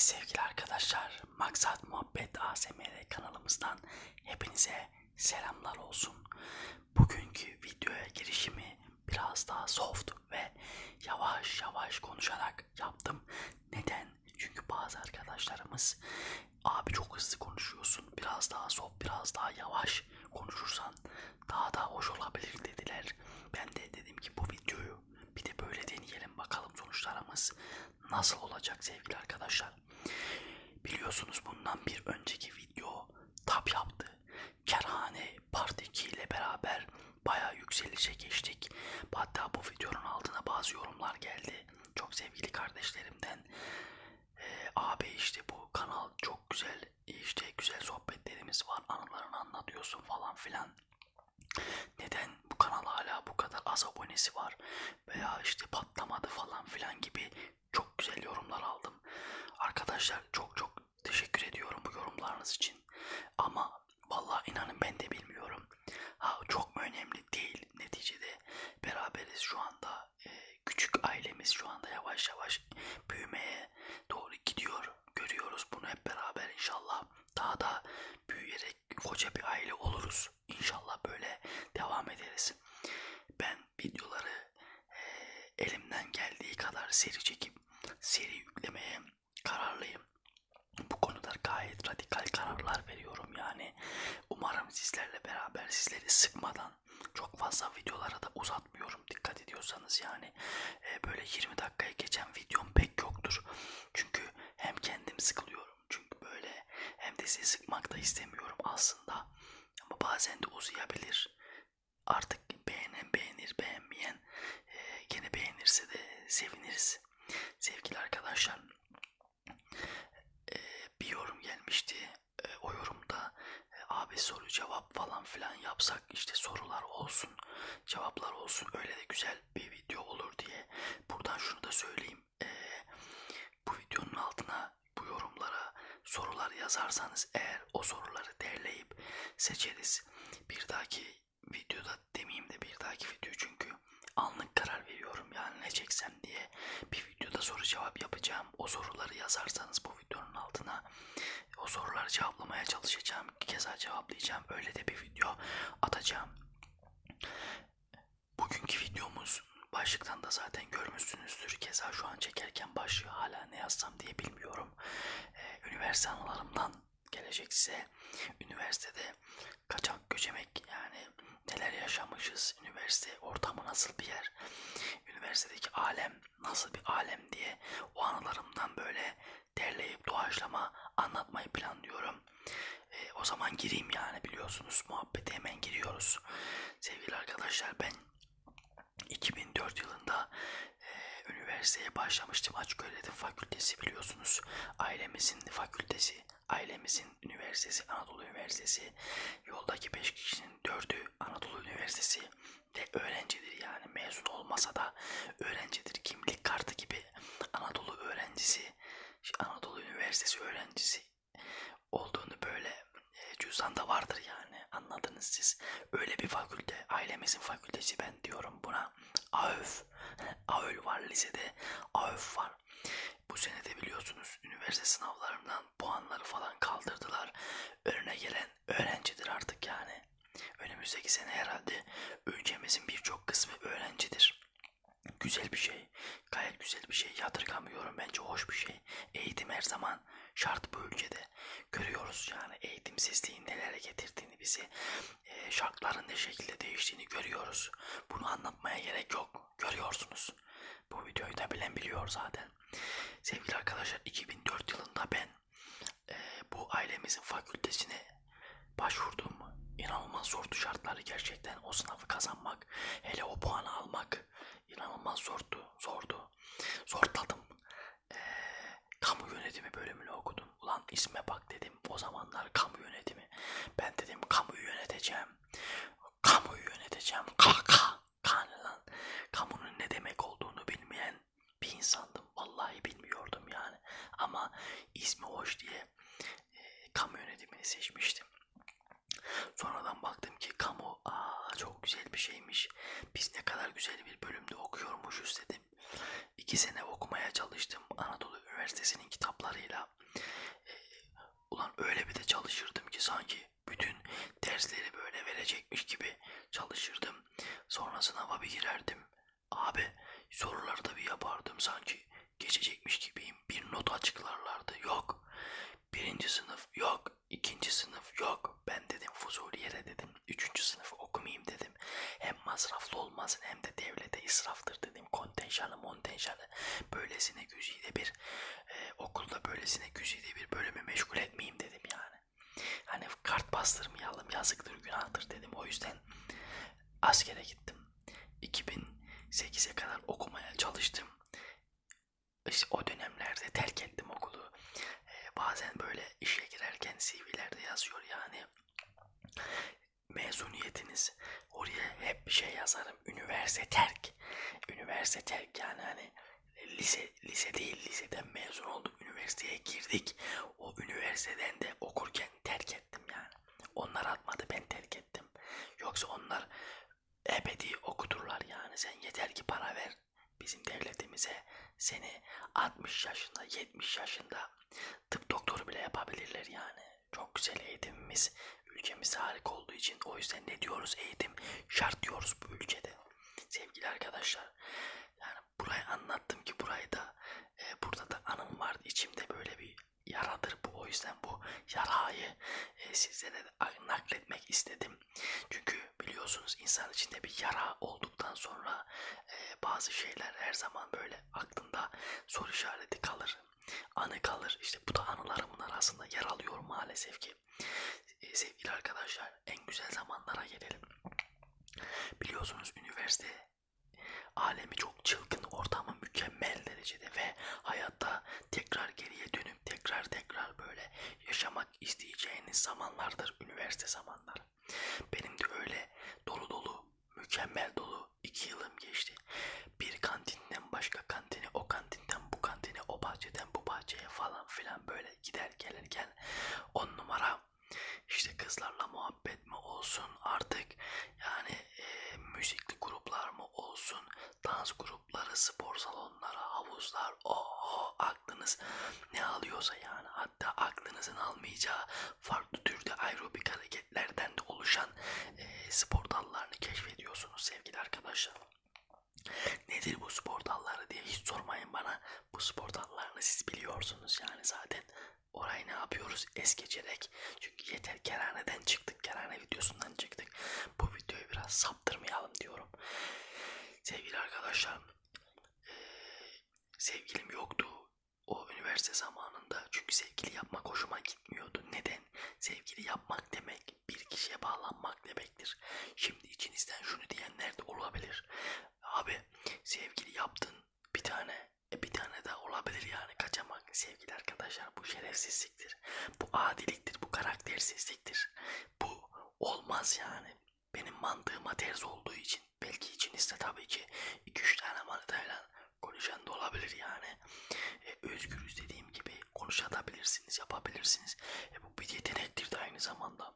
sevgili arkadaşlar, Maksat Muhabbet ASMR kanalımızdan hepinize selamlar olsun. Bugünkü videoya girişimi biraz daha soft ve yavaş yavaş konuşarak yaptım. Neden? Çünkü bazı arkadaşlarımız abi çok hızlı konuşuyorsun, biraz daha soft, biraz daha yavaş konuşursan daha da hoş olabilir dediler. Ben de dedim ki bu videoyu bir de böyle deneyelim bakalım sonuçlarımız nasıl olacak sevgili arkadaşlar. Biliyorsunuz bundan bir önceki video tap yaptı. Kerhane Part 2 ile beraber bayağı yükselişe geçtik. Hatta bu videonun altına bazı yorumlar geldi. Çok sevgili kardeşlerimden. Ee, abi işte bu kanal çok güzel, işte güzel sohbetlerimiz var, anılarını anlatıyorsun falan filan. Neden bu kanal hala bu kadar az abonesi var veya işte patlamadı falan filan gibi çok güzel yorumlar aldım. Arkadaşlar çok çok teşekkür ediyorum bu yorumlarınız için. Ama vallahi inanın ben de bilmiyorum. Ha çok mu önemli değil neticede beraberiz şu anda. Ee, küçük ailemiz şu anda yavaş yavaş büyümeye doğru gidiyor. Görüyoruz bunu hep beraber inşallah. Daha da büyüyerek koca bir aile oluruz. İnşallah böyle devam ederiz. Ben videoları e, elimden geldiği kadar seri çekip seri yüklemeye kararlıyım. Bu konuda gayet radikal kararlar veriyorum yani. Umarım sizlerle beraber sizleri sıkmadan çok fazla videolara da uzatmıyorum dikkat ediyorsanız yani. E, böyle 20 dakikaya geçen videom pek yoktur. Çünkü hem kendim sıkılıyorum çünkü böyle hem de sizi sıkmak da istemiyorum aslında. Ama bazen de uzayabilir. Artık beğenen beğenir, beğenmeyen e, gene beğenirse de seviniriz. Sevgili arkadaşlar, e, bir yorum gelmişti. E, o yorumda e, abi soru cevap falan filan yapsak işte sorular olsun, cevaplar olsun öyle de güzel bir video olur diye. Buradan şunu da söyleyeyim. E, bu videonun altına bu yorumlara sorular yazarsanız eğer o soruları derleyip seçeriz. Bir dahaki videoda demeyeyim de bir dahaki video çünkü anlık karar veriyorum yani ne çeksem diye bir videoda soru cevap yapacağım. O soruları yazarsanız bu videonun altına o soruları cevaplamaya çalışacağım. Keza cevaplayacağım. Öyle de bir video atacağım. Bugünkü videomuz başlıktan da zaten görmüşsünüzdür. Keza şu an çekerken başlığı hala ne yazsam diye bilmiyorum. Ee, üniversite anılarımdan gelecek size. Üniversitede kaçak göçemek yani neler yaşamışız, üniversite ortamı nasıl bir yer, üniversitedeki alem nasıl bir alem diye o anılarımdan böyle derleyip doğaçlama anlatmayı planlıyorum. Ee, o zaman gireyim yani biliyorsunuz muhabbete hemen giriyoruz. Sevgili arkadaşlar ben 2004 yılında e, üniversiteye başlamıştım. Açık öğretim fakültesi biliyorsunuz. Ailemizin fakültesi, ailemizin üniversitesi, Anadolu Üniversitesi. Yoldaki 5 kişinin 4'ü Anadolu Üniversitesi ve öğrencidir yani mezun olmasa da öğrencidir. Kimlik kartı gibi Anadolu öğrencisi, Anadolu Üniversitesi öğrencisi olduğunu böyle cüzdanda vardır yani anladınız siz. Öyle bir fakülte ailemizin fakültesi ben diyorum buna. Lisede. AÖF var. Bu sene de biliyorsunuz üniversite sınavlarından puanları falan kaldırdılar. Önüne gelen öğrencidir artık yani. Önümüzdeki sene herhalde ülkemizin birçok kısmı öğrencidir. Güzel bir şey. Gayet güzel bir şey. Yadırgamıyorum. Bence hoş bir şey. Eğitim her zaman şart bu ülkede. Görüyoruz yani eğitimsizliğin nelere getirdiğini bizi. e, şartların ne şekilde değiştiğini görüyoruz. Bunu anlatmaya gerek yok. Görüyorsunuz. Bu videoyu da bilen biliyor zaten. Sevgili arkadaşlar 2004 yılında ben e, bu ailemizin fakültesine başvurdum. İnanılmaz zordu şartları gerçekten o sınavı kazanmak, hele o puanı almak inanılmaz zordu, zordu. Zorladım. Ee, kamu yönetimi bölümünü okudum. Ulan isme bak dedim. O zamanlar kamu yönetimi. Ben dedim kamuyu yöneteceğim. Kamuyu yöneteceğim. Kaka. Kan lan. Kamunun ne demek olduğunu bilmeyen bir insandım. Vallahi bilmiyordum yani. Ama ismi hoş diye e, kamu yönetimini seçmiştim. Sonradan baktım ki kamu aa, çok güzel bir şeymiş. Biz ne kadar güzel bir bölümde okuyormuşuz dedim. İki sene okumaya çalıştım. Anadolu Üniversitesi'nin kitaplarıyla e, ulan öyle bir de çalışırdım ki sanki bütün dersleri böyle verecekmiş gibi çalışırdım. Sonra sınava bir girerdim. Abi soruları da bir yapardım sanki geçecekmiş gibiyim. Bir not açıklarlardı. Yok. Birinci sınıf yok. ikinci sınıf yok. Ben dedim fuzuli yere dedim. Üçüncü sınıfı okumayayım dedim. Hem masraflı olmasın hem de devlete israftır dedim. Kontenjanı montenjanı böylesine güzide bir e, okulda böylesine güzide bir bölümü meşgul etmeyeyim dedim yani. Hani kart bastırmayalım yazıktır günahtır dedim. O yüzden askere gittim. 2008'e kadar okumaya çalıştım. İşte o dönemlerde terk ettim okulu. Ee, bazen böyle işe girerken CV'lerde yazıyor yani mezuniyetiniz. Oraya hep şey yazarım. Üniversite terk. Üniversite terk yani hani lise lise değil liseden mezun oldum. Üniversiteye girdik. O üniversiteden de okurken terk ettim yani. Onlar atmadı ben terk ettim. Yoksa onlar ebedi okuturlar yani. Sen yeter ki para ver bizim devletimize. Seni 60 yaşında 70 yaşında tıp doktoru bile yapabilirler yani. Çok güzel eğitimimiz ülkemiz harika olduğu için o yüzden ne diyoruz? Eğitim şart diyoruz bu ülkede. Sevgili arkadaşlar yani burayı anlattım ki burayı da e, burada da anım vardı içimde böyle bir yaradır bu. O yüzden bu yarayı e, sizlere de nakletmek istedim. Çünkü biliyorsunuz insan içinde bir yara olduktan sonra e, bazı şeyler her zaman böyle aklında soru işareti kalır anı kalır. İşte bu da anılarımın arasında yer alıyor maalesef ki sevgili arkadaşlar en güzel zamanlara gelelim biliyorsunuz üniversite alemi çok çılgın ortamı mükemmel derecede ve hayatta tekrar geriye dönüp tekrar tekrar böyle yaşamak isteyeceğiniz zamanlardır üniversite zamanları. Benim de öyle dolu dolu mükemmel dolu iki yılım geçti. Bir kantinden başka kantine, o kantinden bu kantine, o bahçeden bu bahçeye falan filan böyle gider gelirken on numara işte kızlarla muhabbet mi olsun artık yani e, müzikli gruplar mı olsun dans grupları spor salonları havuzlar o aklınız ne alıyorsa yani hatta aklınızın almayacağı farklı türde aerobik hareketlerden de oluşan e, spor dallarını keşfediyorsunuz sevgili arkadaşlar. Nedir bu spor dalları diye hiç sormayın bana. Bu spor dallarını siz biliyorsunuz yani zaten. Orayı ne yapıyoruz? Es geçerek. Çünkü yeter kerhaneden çıktık. Kerhane videosundan çıktık. Bu videoyu biraz saptırmayalım diyorum. Sevgili arkadaşlar. Ee, sevgilim yoktu. O üniversite zamanında. Çünkü sevgili yapmak hoşuma gitmiyordu. Neden? Sevgili yapmak demek bir kişiye bağlanmak demektir. Şimdi içinizden şunu diyenler de olabilir. Abi sevgili yaptın bir tane e bir tane daha olabilir yani kaçamak sevgili arkadaşlar bu şerefsizliktir. Bu adiliktir bu karaktersizliktir. Bu olmaz yani. Benim mantığıma ters olduğu için belki içinizde tabii ki 2-3 tane manitayla konuşan da olabilir yani. E, özgürüz dediğim gibi konuşabilirsiniz, yapabilirsiniz. E, bu bir yetenektir de aynı zamanda.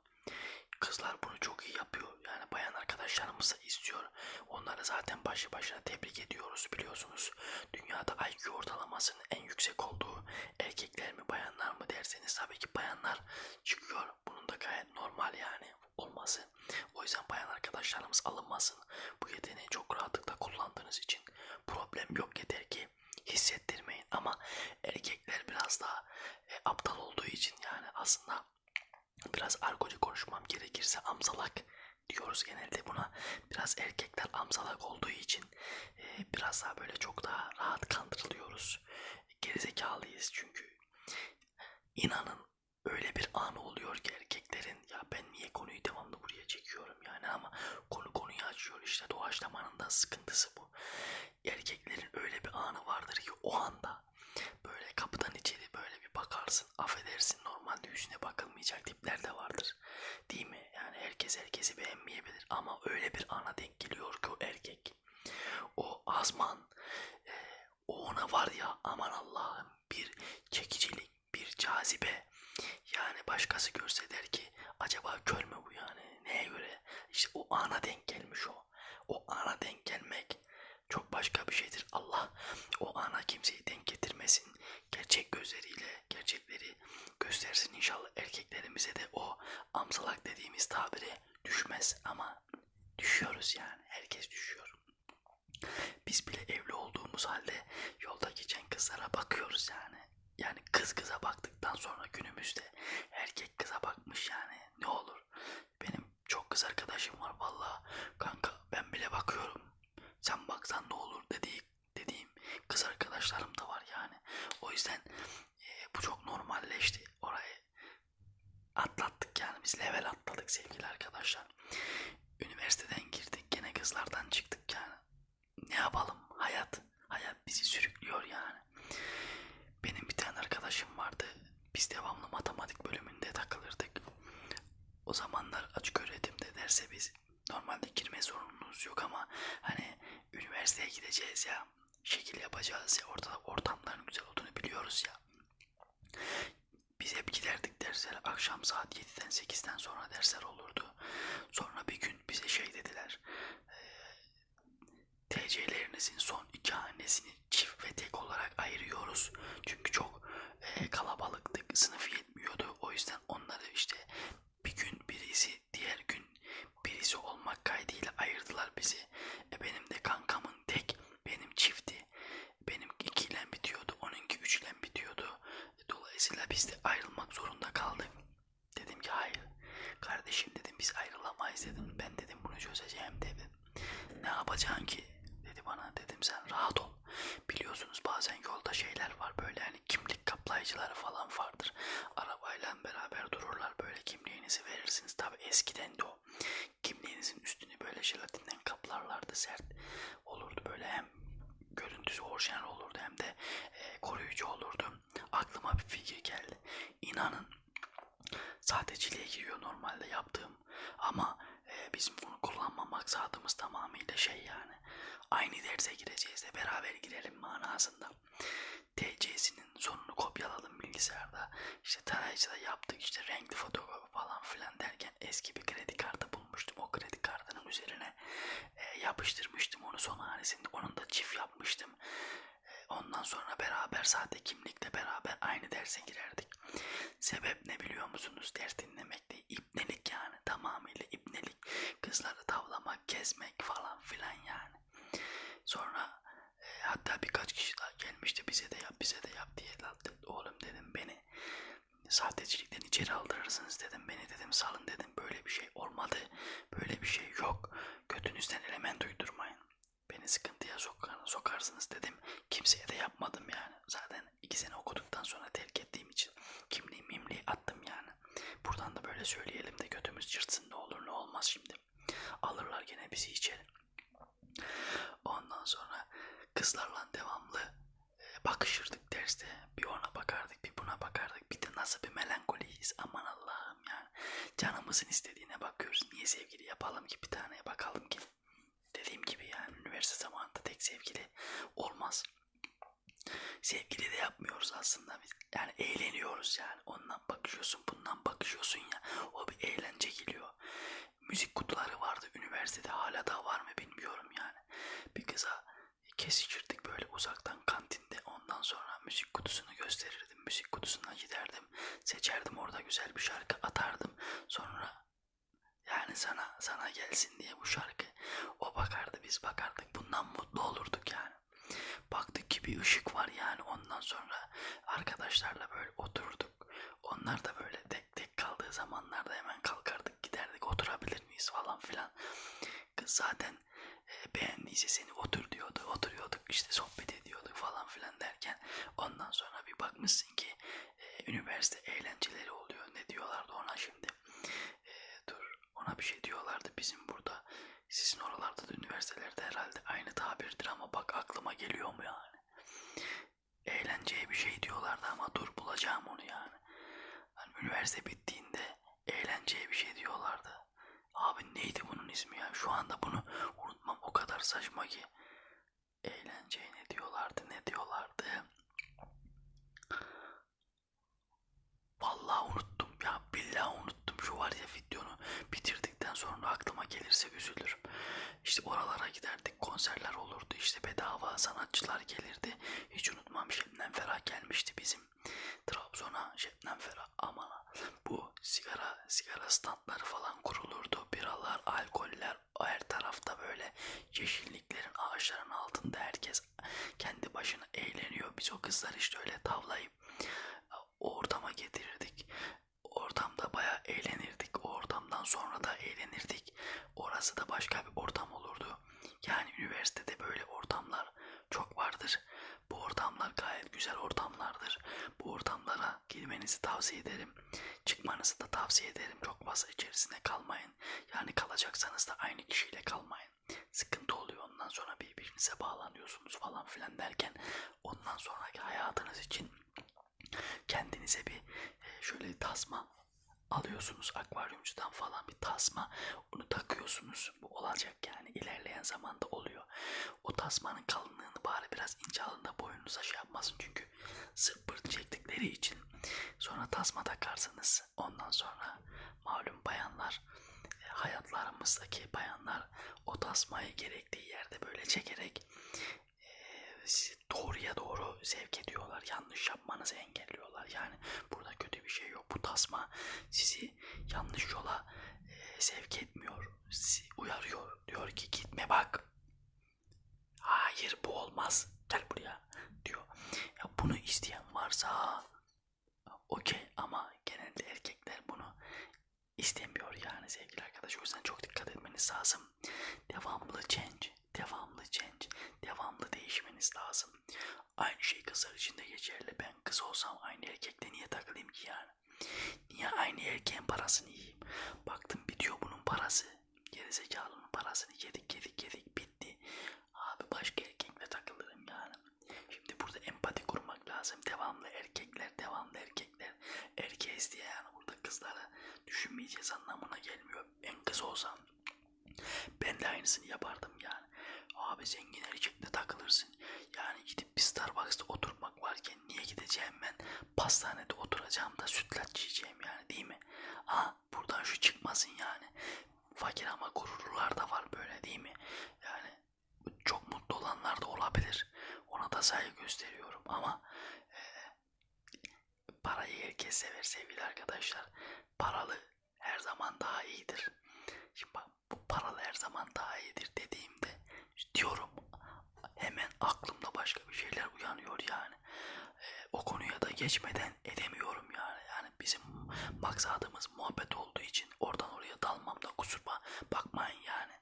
Kızlar bunu çok iyi yapıyor. Yani bayan arkadaşlarımız da istiyor. Onları zaten başı başına tebrik ediyoruz biliyorsunuz. Dünyada IQ ortalamasının en yüksek olduğu erkekler mi bayanlar mı derseniz tabii ki bayanlar çıkıyor. Bunun da gayet normal yani olması. O yüzden bayan arkadaşlarımız alınmasın. Bu yeteneği çok rahatlıkla kullandığınız için problem yok yeter ki hissettirmeyin. Ama erkekler biraz daha e, aptal olduğu için yani aslında biraz argocu konuşmam gerekirse amzalak diyoruz genelde buna. Biraz erkekler amzalak olduğu için e, biraz daha böyle çok daha rahat kandırılıyoruz. Gerizekalıyız çünkü. İnanın öyle bir an oluyor ki erkeklerin ya ben niye konuyu devamlı buraya çekiyorum yani ama konu konuyu açıyor işte doğaçlamanın da sıkıntısı bu. Erkeklerin öyle bir anı vardır ki o anda böyle kapıdan içeri böyle bir bakarsın affedersin. Normalde yüzüne bakılmayacak tipler de vardır. Değil mi? Yani herkes herkesi beğenmeyebilir. Ama öyle bir ana denk geliyor ki o erkek. O azman e, o ona var ya aman Allah'ım bir çekicilik bir cazibe. Yani başkası görse der ki acaba kör mü bu yani? Neye göre? İşte o ana denk gelmiş o. O ana denk gelmek çok başka bir şeydir. Allah o ana kimseyi denk getirmesin. Gerçek gözleriyle gerçekleri göstersin inşallah. Erkeklerimize de o amsalak dediğimiz tabiri düşmez ama düşüyoruz yani. Herkes düşüyor. Biz bile evli olduğumuz halde yolda geçen kızlara bakıyoruz yani. Yani kız kıza baktıktan sonra günümüzde erkek kıza bakmış yani ne olur. Benim çok kız arkadaşım var valla. Kanka ben bile bakıyorum. Sen baksan ne olur dediği, dediğim kız arkadaşlarım da var yani. O yüzden e, bu çok normalleşti. Orayı atlattık yani biz level atladık sevgili arkadaşlar. Üniversiteden girdik gene kızlardan çıktık yani. Ne yapalım hayat hayat bizi sürüklüyor yani. Benim bir tane arkadaşım vardı. Biz devamlı matematik bölümünde takılırdık. O zamanlar açık öğretimde derse biz normalde girme zorunluluğumuz yok ama hani üniversiteye gideceğiz ya şekil yapacağız ya orada ortamların güzel olduğunu biliyoruz ya. Biz hep giderdik derslere. Akşam saat 7'den 8'den sonra dersler olurdu. Sonra bir gün bize şey dediler. E, TC'lerinizin son iki hanesini çift ve tek olarak ayırıyoruz. Çünkü çok e, kalabalıktık. Sınıf yetmiyordu. O yüzden onları işte bir gün birisi diğer gün birisi olmak kaydıyla ayırdılar bizi. E, benim de kankamın tek benim çifti. Benim ikiyle bitiyordu. Onunki üçle bitiyordu. Dolayısıyla biz de ayrılmak zorunda kaldık. Dedim ki hayır. Kardeşim dedim biz ayrılamayız dedim. Ben dedim bunu çözeceğim dedim. Ne yapacaksın ki? Dedi bana dedim sen rahat ol. Biliyorsunuz bazen yolda şeyler var böyle hani kimlik kaplayıcıları falan vardır. Arabayla beraber dururlar böyle kimliğinizi verirsiniz. Tabi eskiden de o. Kimliğinizin üstünü böyle jelatinden kaplarlardı sert olurdu böyle hem görüntüsü orijinal olurdu hem de e, koruyucu olurdu. Aklıma bir fikir geldi. İnanın giriyor normalde yaptığım ama e, bizim bunu kullanma maksadımız tamamıyla şey yani aynı derse gireceğiz de beraber girelim manasında. TC'sinin sonunu kopyaladım bilgisayarda. İşte tarayıcıda yaptık işte renkli fotoğrafı falan filan derken eski bir kredi kartı bulmuştum. O kredi kartının üzerine e, yapıştırmıştım onu son hanesinde. Onun da çift yapmıştım. Ondan sonra beraber sahte kimlikle beraber aynı derse girerdik. Sebep ne biliyor musunuz? Ders dinlemek değil. İpnelik yani. Tamamıyla ipnelik. Kızları tavlamak, gezmek falan filan yani. Sonra e, hatta birkaç kişi daha gelmişti bize de yap bize de yap diye oğlum dedim beni sahtecilikten içeri aldırırsınız dedim beni dedim salın dedim böyle bir şey olmadı böyle bir şey yok götünüzden element uydurmayın beni sıkıntıya sokar, sokarsınız dedim kimseye de yapmadım yani zaten iki sene okuduktan sonra terk ettiğim için kimliği mimliği attım yani buradan da böyle söyleyelim de götümüz çırtsın ne olur ne olmaz şimdi alırlar gene bizi içeri Ondan sonra kızlarla devamlı e, bakışırdık derste. Bir ona bakardık, bir buna bakardık. Bir de nasıl bir melankoliyiz. Aman Allah'ım yani. Canımızın istediğine bakıyoruz. Niye sevgili yapalım ki bir taneye bakalım ki. Dediğim gibi yani üniversite zamanında tek sevgili olmaz. Sevgili de yapmıyoruz aslında biz. Yani eğleniyoruz yani. Ondan bakışıyorsun, bundan bakışıyorsun ya. O bir eğlence geliyor. Müzik kutuları vardı üniversitede. Hala da var mı bilmiyorum yani. Bir kıza kesişirdik böyle uzaktan kantinde. Ondan sonra müzik kutusunu gösterirdim. Müzik kutusuna giderdim. Seçerdim orada güzel bir şarkı atardım. Sonra yani sana sana gelsin diye bu şarkı. O bakardı biz bakardık. Bundan mutlu olurduk yani. Baktık ki bir ışık var yani ondan sonra arkadaşlarla böyle oturduk. Onlar da böyle tek tek kaldığı zamanlarda hemen kalkardık giderdik oturabilir miyiz falan filan. Kız zaten beğendiyse seni otur diyordu. Oturuyorduk işte sohbet ediyorduk falan filan derken ondan sonra bir bakmışsın ki e, üniversite eğlenceleri oluyor. Ne diyorlardı ona şimdi? E, dur ona bir şey diyorlardı bizim burada. Sizin oralarda da üniversitelerde herhalde aynı tabirdir ama bak aklıma geliyor mu yani? Eğlenceye bir şey diyorlardı ama dur bulacağım onu yani. Hani üniversite bittiğinde eğlenceye bir şey diyorlardı. Abi neydi bunun ismi ya? Şu anda bunu unutmam o kadar saçma ki. Eğlenceye ne diyorlardı ne diyorlardı. Vallahi unuttum ya billahi unuttum. Şu var ya videonu bitirdikten sonra aklıma gelirse üzülürüm. İşte oralara giderdik. Konserler olurdu. İşte bedava sanatçılar gelirdi. Hiç unutmam Şebnem Ferah gelmişti bizim Trabzon'a. Şebnem Ferah ama bu sigara sigara standları falan kurulurdu. Biralar, alkoller her tarafta böyle yeşilliklerin ağaçların altında herkes kendi başına eğleniyor. Biz o kızlar işte öyle tavlayıp o ortama getirirdik. Ortamda bayağı eğlenirdik. O ortamdan sonra da eğlenirdik. Orası da başka bir ortam olurdu. Yani üniversitede böyle ortamlar çok vardır. Bu ortamlar gayet güzel ortamlardır. Bu ortamlara girmenizi tavsiye ederim. Çıkmanızı da tavsiye ederim. Çok fazla içerisine kalmayın. Yani kalacaksanız da aynı kişiyle kalmayın. Sıkıntı oluyor ondan sonra birbirinize bağlanıyorsunuz falan filan derken ondan sonraki hayatınız için kendinize bir e, şöyle tasma alıyorsunuz akvaryumcudan falan bir tasma onu takıyorsunuz. Bu olacak yani ilerleyen zamanda oluyor. O tasmanın kalınlığını bari biraz ince alın da boyunuza şey yapmasın. Çünkü sırt çektikleri için sonra tasma takarsınız ondan sonra malum bayanlar e, hayatlarımızdaki bayanlar o tasmayı gerektiği yerde böyle çekerek doğruya doğru sevk ediyorlar. Yanlış yapmanızı engelliyorlar. Yani burada kötü bir şey yok. Bu tasma sizi yanlış yola e, sevk etmiyor. Sizi uyarıyor. Diyor ki gitme bak. Hayır bu olmaz. Gel buraya diyor. Ya bunu isteyen varsa okey ama genelde erkekler bunu istemiyor yani sevgili arkadaş. O yüzden çok dikkat etmeniz lazım. Devamlı change, devamlı change, değişmeniz lazım. Aynı şey kızlar için de geçerli. Ben kız olsam aynı erkekle niye takılayım ki yani? Niye aynı erkeğin parasını yiyeyim? Baktım bitiyor bunun parası. Gerizekalının parasını yedik yedik yedik bitti. Abi başka erkekle takılırım yani. Şimdi burada empati kurmak lazım. Devamlı erkekler, devamlı erkekler. Erkeğiz diye yani burada kızlara düşünmeyeceğiz anlamına gelmiyor. Ben kız olsam ben de aynısını yapardım yani. Abi zengin erkekle takılırsın. Yani gidip bir Starbucks'ta oturmak varken niye gideceğim ben? Pastanede oturacağım da sütlaç yiyeceğim yani değil mi? Ha buradan şu çıkmasın yani. Fakir ama gururlular da var böyle değil mi? Yani çok mutlu olanlar da olabilir. Ona da saygı gösteriyorum ama e, parayı herkes sever sevgili arkadaşlar. Paralı her zaman daha iyidir. Şimdi bak bu paralı her zaman daha iyidir dediğimde diyorum hemen aklımda başka bir şeyler uyanıyor yani. E, o konuya da geçmeden edemiyorum yani. Yani bizim maksadımız muhabbet olduğu için oradan oraya dalmamda kusuruma bakmayın yani.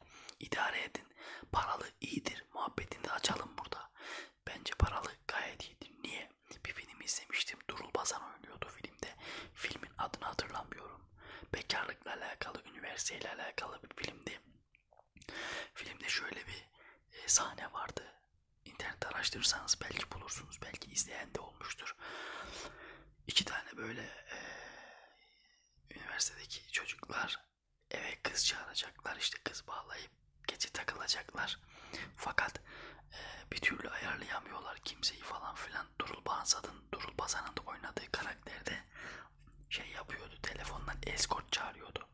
İdare edin. Paralı iyidir. Muhabbetini de açalım burada. Bence paralı gayet iyidir. Niye? Bir film izlemiştim. Durul Bazan oynuyordu filmde. Filmin adını hatırlamıyorum. Bekarlıkla alakalı, üniversiteyle alakalı bir filmdi. Filmde şöyle bir e, sahne vardı. İnternette araştırırsanız belki bulursunuz. Belki izleyen de olmuştur. İki tane böyle e, üniversitedeki çocuklar eve kız çağıracaklar. işte kız bağlayıp gece takılacaklar. Fakat e, bir türlü ayarlayamıyorlar kimseyi falan filan. Durul Bazan'ın Durul Bazan'ın oynadığı karakterde şey yapıyordu. Telefondan escort çağırıyordu.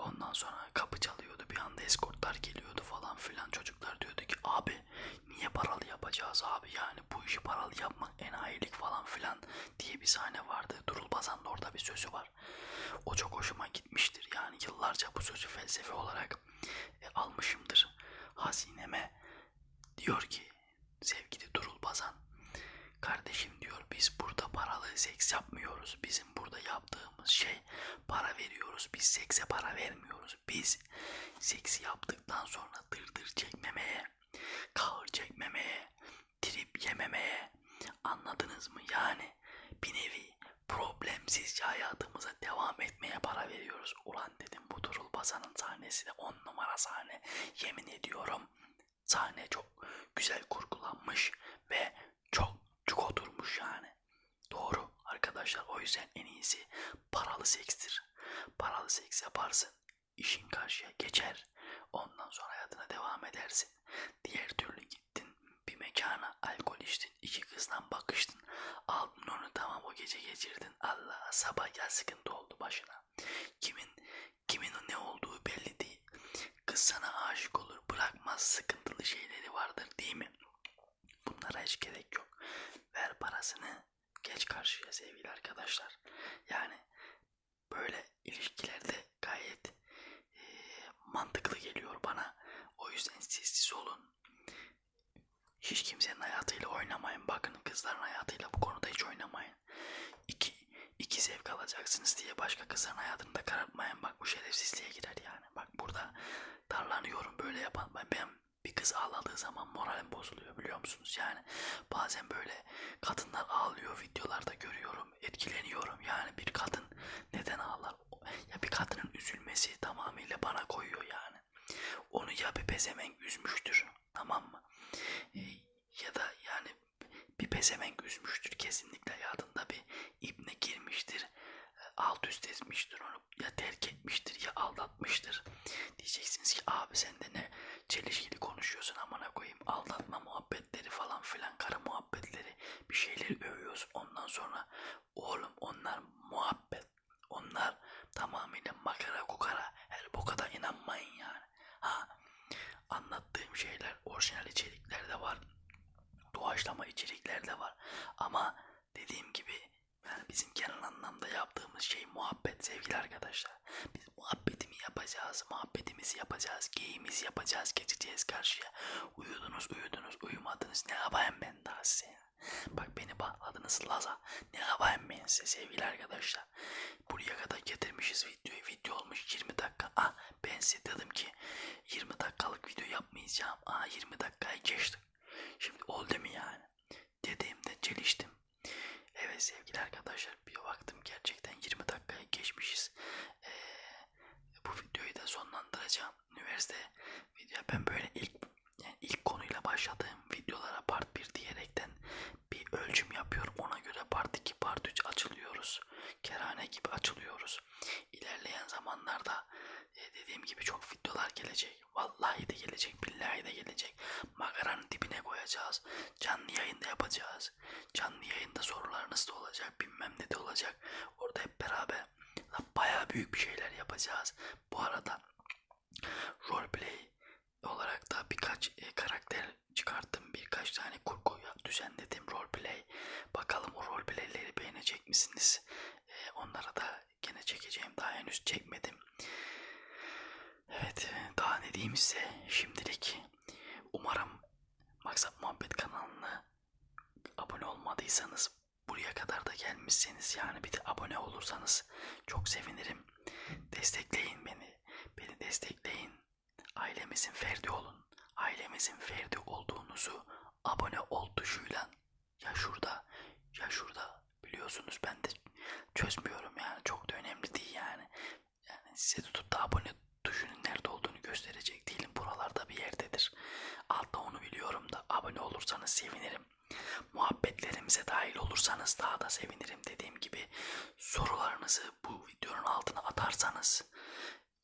Ondan sonra kapı çalıyordu. Bir anda eskortlar geliyordu falan filan. Çocuklar diyordu ki abi niye paralı yapacağız abi yani bu işi paralı yapmak enayilik falan filan diye bir sahne vardı. Durul Bazan'da orada bir sözü var. O çok hoşuma gitmiştir. Yani yıllarca bu sözü felsefe olarak e, almışımdır. Hazineme diyor ki sevgili Durul Bazan kardeşim diyor biz burada paralı seks yapmıyoruz. Bizim burada yaptığımız şey para veriyoruz. Biz sekse para vermiyoruz. Biz seksi yaptıktan sonra dırdır çekmemeye, kahır çekmemeye, trip yememeye anladınız mı? Yani bir nevi problemsizce hayatımıza devam etmeye para veriyoruz. Ulan dedim bu Durul Bazan'ın sahnesi de on numara sahne. Yemin ediyorum sahne çok güzel kurgulanmış ve çok çok oturmuş yani. Doğru arkadaşlar o yüzden en iyisi paralı sekstir. Paralı seks yaparsın işin karşıya geçer. Ondan sonra hayatına devam edersin. Diğer türlü gittin bir mekana alkol içtin iki kızla bakıştın aldın onu tamam o gece geçirdin Allah sabah gel sıkıntı oldu başına kimin arkadaşlar. Ağlıyor videolarda görüyorum. Etkileniyorum. Yani bir kadın neden ağlar? Ya bir kadının üzülmesi tamamıyla bana koyuyor yani. Onu ya bir pezevenk üzmüştür. Tamam mı? Ee, ya da yani bir pezevenk üzmüştür kesinlikle hayatında bir ibne girmiştir e, alt üst etmiştir onu. Ya terk etmiştir ya aldatmıştır. Diyeceksiniz ki abi sen de ne çelişkili konuşuyorsun amına koyayım. Aldatma muhabbetleri falan filan karı muhabbetleri. Bir şeyleri övüyorsun ondan sonra oğlum onlar muhabbet. Onlar tamamıyla makara kukara. Her boka da inanmayın yani. Ha anlattığım şeyler orijinal içerikler de var. Doğaçlama içerikler de var. Ama dediğim gibi yani bizim anlamda yaptığımız şey muhabbet sevgili arkadaşlar. Biz muhabbetimi yapacağız, muhabbetimizi yapacağız, geyimizi yapacağız, geçeceğiz karşıya. Uyudunuz, uyudunuz, uyumadınız. Ne yapayım ben daha size? Bak beni bağladınız Laza. Ne yapayım ben size sevgili arkadaşlar? Buraya kadar getirmişiz videoyu. Video olmuş 20 dakika. Ah ben size dedim ki 20 dakikalık video yapmayacağım. Ah 20 dakikayı geçtik. Şimdi oldu mu yani? Dediğimde çeliştim. Evet sevgili arkadaşlar bir baktım gerçekten 20 dakikaya geçmişiz. Ee, bu videoyu da sonlandıracağım. Üniversite video ben böyle ilk yani ilk konuyla başladığım videolara part 1 diyerekten bir ölçüm yapıyorum. Ona göre part 2, part 3 açılıyoruz. Kerane gibi açılıyoruz. İlerleyen zamanlarda e, dediğim gibi çok videolar gelecek. Vallahi de gelecek, billahi de gelecek. Koyacağız. Canlı yayında yapacağız. Canlı yayında sorularınız da olacak, bilmem ne de olacak. Orada hep beraber bayağı büyük bir şeyler yapacağız. Bu arada roleplay olarak da birkaç e, karakter çıkarttım. Birkaç tane kurgu düzenledim roleplay. Bakalım o roleplayleri beğenecek misiniz? E, onlara da gene çekeceğim. Daha henüz çekmedim. Evet, daha ne diyeyim size şimdilik. Umarım Maksat Muhabbet kanalına abone olmadıysanız buraya kadar da gelmişseniz yani bir de abone olursanız çok sevinirim. Destekleyin beni. Beni destekleyin. Ailemizin ferdi olun. Ailemizin ferdi olduğunuzu abone ol tuşuyla ya şurada ya şurada biliyorsunuz ben de çözmüyorum yani çok da önemli değil yani. Yani size tutup da abone tuşunun nerede olduğunu gösterecek değilim. Buralarda bir yerdedir. Altta onu biliyorum da abone olursanız sevinirim. Muhabbetlerimize dahil olursanız daha da sevinirim. Dediğim gibi sorularınızı bu videonun altına atarsanız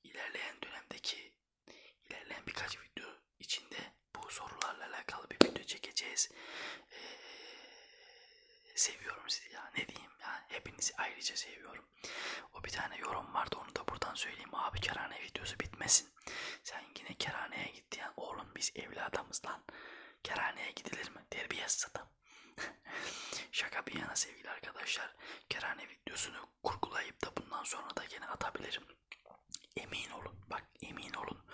ilerleyen dönemdeki ilerleyen birkaç video içinde bu sorularla alakalı bir video çekeceğiz. Ee, seviyorum sizi ya ne diyeyim ya hepinizi ayrıca seviyorum. O bir tane yorum vardı onu da buradan söyleyeyim abi kerane kerhaneye git ya oğlum biz evli adamız lan. Kerhaneye gidilir mi? Terbiyesiz adam. Şaka bir yana sevgili arkadaşlar. Kerane videosunu kurgulayıp da bundan sonra da gene atabilirim. Emin olun bak emin olun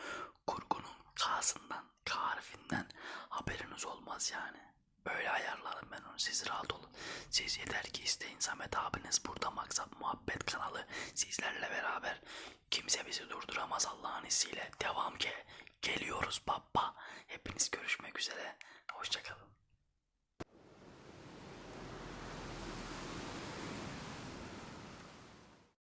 kurgunun K'sından K harfinden haberiniz olmaz yani. Öyle ayarlarım ben onu siz rahat olun. Siz yeter ki isteyin Samet abiniz burada Maksat Muhabbet kanalı sizlerle beraber. Kimse bizi durduramaz Allah'ın izniyle. Devam ki geliyoruz baba. Hepiniz görüşmek üzere. Hoşçakalın.